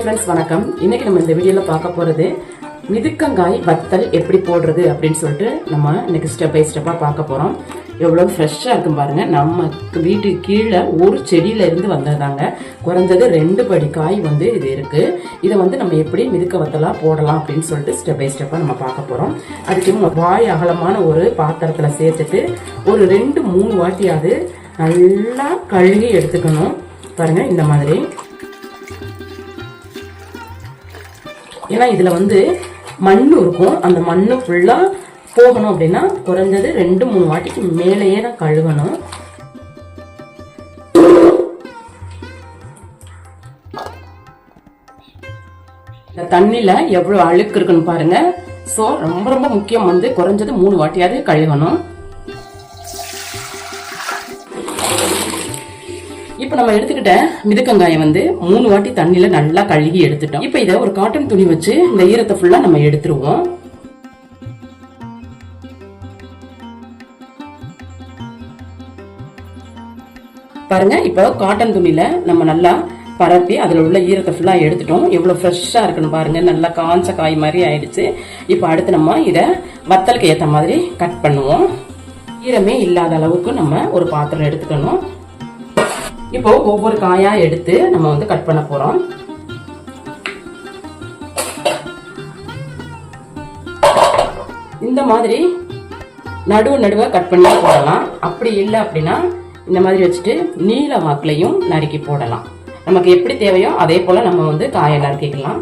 Friends வணக்கம். இன்னைக்கு நம்ம இந்த வீடியோவில் பார்க்க போகிறது மிதுக்கங்காய் வத்தல் எப்படி போடுறது அப்படின்னு சொல்லிட்டு நம்ம இன்னைக்கு ஸ்டெப் பை ஸ்டெப்பாக பார்க்க போகிறோம் எவ்வளோ ஃப்ரெஷ்ஷாக இருக்கும் பாருங்கள் நம்ம வீட்டுக்கு கீழே ஒரு செடியிலேருந்து வந்ததாங்க குறைஞ்சது ரெண்டு படி காய் வந்து இது இருக்குது இதை வந்து நம்ம எப்படி மிதுக்க வத்தலாக போடலாம் அப்படின்னு சொல்லிட்டு ஸ்டெப் பை ஸ்டெப்பாக நம்ம பார்க்க போகிறோம் அதுக்கு நம்ம வாய் அகலமான ஒரு பாத்திரத்தில் சேர்த்துட்டு ஒரு ரெண்டு மூணு வாட்டியாவது நல்லா கழுகி எடுத்துக்கணும். பாருங்கள் இந்த மாதிரி. ஏன்னா இதில் வந்து மண் இருக்கும். அந்த மண்ணு ஃபுல்லாக போகணும் அப்படின்னா குறைஞ்சது ரெண்டு மூணு வாட்டிக்கு மேலேயே தான் கழுவணும். இந்த தண்ணியில் எவ்வளவு அழுக்கு இருக்குன்னு பாருங்க. ஸோ ரொம்ப ரொம்ப முக்கியம் வந்து குறைஞ்சது மூணு வாட்டியாவது கழுவணும். இப்போ நம்ம எடுத்துக்கிட்ட மிதக்கங்காயை வந்து மூணு வாட்டி தண்ணியில நல்லா கழுகி எடுத்துட்டோம். இப்போ இதை ஒரு காட்டன் துணி வச்சு இந்த ஈரத்தை ஃபுல்லா நம்ம எடுத்துருவோம். பாருங்க இப்போ காட்டன் துணியில நம்ம நல்லா பரப்பி அதில் உள்ள ஈரத்தை ஃபுல்லாக எடுத்துட்டோம். எவ்வளோ ஃப்ரெஷ்ஷாக இருக்கணும் பாருங்க நல்லா காஞ்ச காய் மாதிரி ஆயிடுச்சு. இப்போ அடுத்து நம்ம இதை வத்தலுக்கு ஏற்ற மாதிரி கட் பண்ணுவோம். ஈரமே இல்லாத அளவுக்கு நம்ம ஒரு பாத்திரம் எடுத்துக்கணும். இப்போ ஒவ்வொரு காயா எடுத்து நம்ம வந்து கட் பண்ண போறோம். இந்த மாதிரி நடுவு நடுவ கட் பண்ணி போடலாம். அப்படி இல்லை அப்படின்னா இந்த மாதிரி வச்சுட்டு நீல வாக்குலையும் நறுக்கி போடலாம். நமக்கு எப்படி தேவையோ அதே போல நம்ம வந்து காயை நறுக்கிக்கலாம்.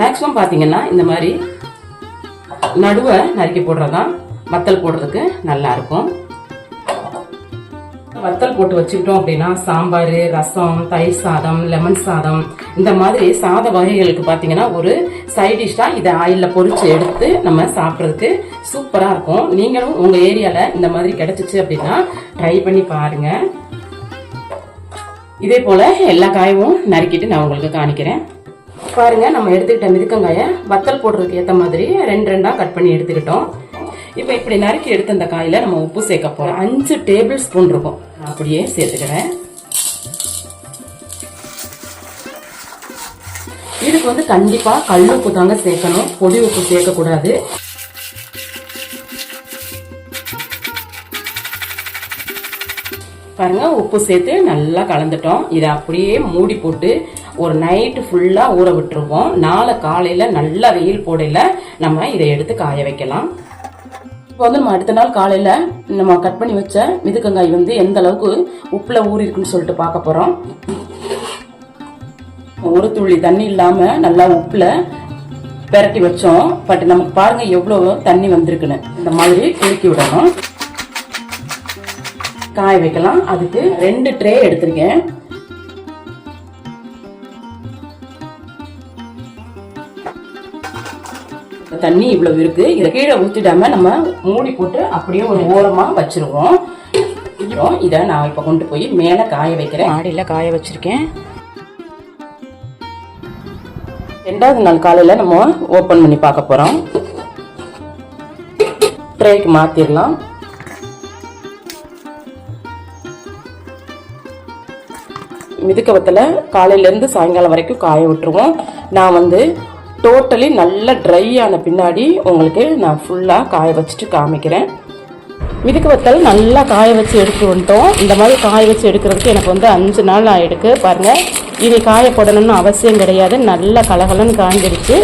மேக்ஸிமம் பார்த்தீங்கன்னா இந்த மாதிரி நடுவை நறுக்கி போடுறதான் வத்தல் போடுறதுக்கு நல்லா இருக்கும். வத்தல் போட்டு வச்சுக்கிட்டோம் அப்படின்னா சாம்பார் ரசம் தயிர் சாதம் லெமன் சாதம் இந்த மாதிரி சாத வகைகளுக்கு பார்த்தீங்கன்னா ஒரு சைட் இதை ஆயிலில் பொறிச்சு எடுத்து நம்ம சாப்பிட்றதுக்கு சூப்பராக இருக்கும். நீங்களும் உங்கள் ஏரியாவில் இந்த மாதிரி கிடச்சிச்சு அப்படின்னா ட்ரை பண்ணி பாருங்கள் இதே போல் எல்லா காயும் நறுக்கிட்டு நான் உங்களுக்கு காணிக்கிறேன் பாருங்கள் நம்ம எடுத்துக்கிட்ட மிதுக்கங்காயை வத்தல் போடுறதுக்கு ஏற்ற மாதிரி ரெண்டு ரெண்டாக கட் பண்ணி எடுத்துக்கிட்டோம். இப்போ இப்படி நறுக்கி எடுத்த அந்த காயில் நம்ம உப்பு சேர்க்க போகிறோம் அஞ்சு டேபிள் ஸ்பூன் இருக்கும். அப்படியே சேர்த்துக்கிறேன். இதுக்கு வந்து கண்டிப்பாக கல் உப்பு தாங்க சேர்க்கணும். பொடி உப்பு சேர்க்கக்கூடாது பாருங்க உப்பு சேர்த்து நல்லா கலந்துட்டோம். இதை அப்படியே மூடி போட்டு ஒரு நைட்டு ஃபுல்லாக ஊற விட்டுருவோம். நாளை காலையில் நல்லா வெயில் போடையில் நம்ம இதை எடுத்து காய வைக்கலாம். இப்போ வந்து நம்ம அடுத்த நாள் காலையில் நம்ம கட் பண்ணி வச்ச மிதுக்கங்காய் வந்து எந்த அளவுக்கு உப்பில் ஊறி இருக்குன்னு சொல்லிட்டு பார்க்க போகிறோம் ஒரு துளி தண்ணி இல்லாமல் நல்லா உப்பில் பெரட்டி வச்சோம். பட் நமக்கு பாருங்க எவ்வளோ தண்ணி வந்திருக்குன்னு. இந்த மாதிரி குலுக்கி விடணும். காய வைக்கலாம். அதுக்கு ரெண்டு ட்ரே எடுத்திருக்கேன். தண்ணி இவ்வளவு இருக்கு. இதை கீழே ஊத்திடாம நம்ம மூடி போட்டு அப்படியே ஒரு ஓரமா வச்சிருவோம். இதை நான் இப்ப கொண்டு போய் மேல காய வைக்கிறேன். மாடியில காய வச்சிருக்கேன். ரெண்டாவது நாள் காலையில நம்ம ஓபன் பண்ணி பார்க்க போறோம். ட்ரேக்கு மாத்திரலாம். மிதுக்கவத்தில் காலையிலேருந்து சாயங்காலம் வரைக்கும் காய விட்டுருவோம். நான் வந்து டோட்டலி நல்லா ட்ரை ஆன பின்னாடி உங்களுக்கு நான் ஃபுல்லாக காய வச்சுட்டு காமிக்கிறேன். மிதுக்கு வத்தல் நல்லா காய வச்சு எடுத்து வந்துட்டோம். இந்த மாதிரி காய வச்சு எடுக்கிறதுக்கு எனக்கு வந்து அஞ்சு நாள் ஆகிடுக்கு பாருங்கள் இதை காய போடணும்னு அவசியம் கிடையாது. நல்லா கலகலன்னு காய்ஞ்சிருச்சு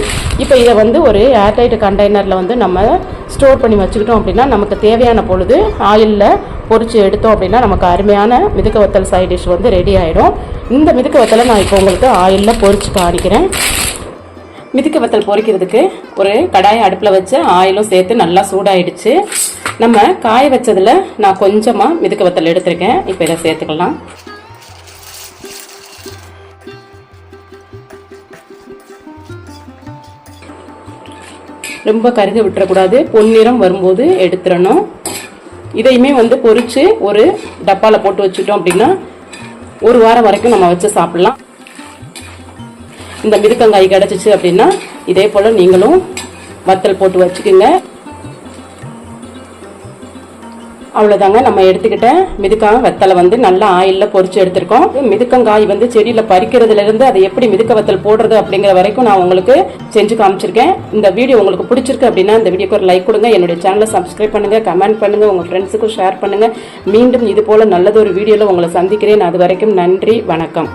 இப்போ இதை வந்து ஒரு ஏர்டைட் கண்டெய்னரில் வந்து நம்ம ஸ்டோர் பண்ணி வச்சுக்கிட்டோம் அப்படின்னா நமக்கு தேவையான பொழுது ஆயிலில் பொறிச்சு எடுத்தோம் அப்படின்னா நமக்கு அருமையான மிதுக்க வத்தல் சைட் டிஷ் வந்து ரெடி ஆகிடும் இந்த மிதுக்க வத்தலை நான் இப்போ உங்களுக்கு ஆயிலில் பொறிச்சு காணிக்கிறேன் மிதுக்க வத்தல் பொரிக்கிறதுக்கு ஒரு கடாயை அடுப்பில் வச்சு ஆயிலும் சேர்த்து நல்லா சூடாயிடுச்சு. நம்ம காய வச்சதில் நான் கொஞ்சமாக மிதுக்க வத்தல் எடுத்திருக்கேன். இப்போ இதை சேர்த்துக்கலாம். ரொம்ப கருக விட்டுறக்கூடாது. பொன்னிறம் வரும்போது எடுத்துடணும். இதையுமே வந்து பொறிச்சு ஒரு டப்பாவில் போட்டு வச்சுட்டோம் அப்படின்னா ஒரு வாரம் வரைக்கும் நம்ம வச்சு சாப்பிட்லாம். இந்த மிருக்கங்காய் கிடச்சிச்சு அப்படின்னா இதே போல் நீங்களும் வத்தல் போட்டு வச்சுக்கோங்க. அவ்வளோதாங்க நம்ம எடுத்துக்கிட்ட மிதுக்காய் வெத்தலை வந்து நல்லா ஆயிலில் பொறிச்சு எடுத்திருக்கோம். மிதுக்கங்காய் வந்து செடியில் பறிக்கிறதுல இருந்து அதை எப்படி மிதுக்க வத்தல் போடுறது அப்படிங்கிற வரைக்கும் நான் உங்களுக்கு செஞ்சு காமிச்சிருக்கேன். இந்த வீடியோ உங்களுக்கு பிடிச்சிருக்கு அப்படின்னா இந்த வீடியோக்கு ஒரு லைக் கொடுங்க. என்னுடைய சேனலை சப்ஸ்கிரைப் பண்ணுங்கள் கமெண்ட் பண்ணுங்கள் உங்கள் ஃப்ரெண்ட்ஸுக்கும் ஷேர் பண்ணுங்கள் மீண்டும் இது போல் நல்லதொரு வீடியோவில் உங்களை சந்திக்கிறேன். அது வரைக்கும் நன்றி வணக்கம்.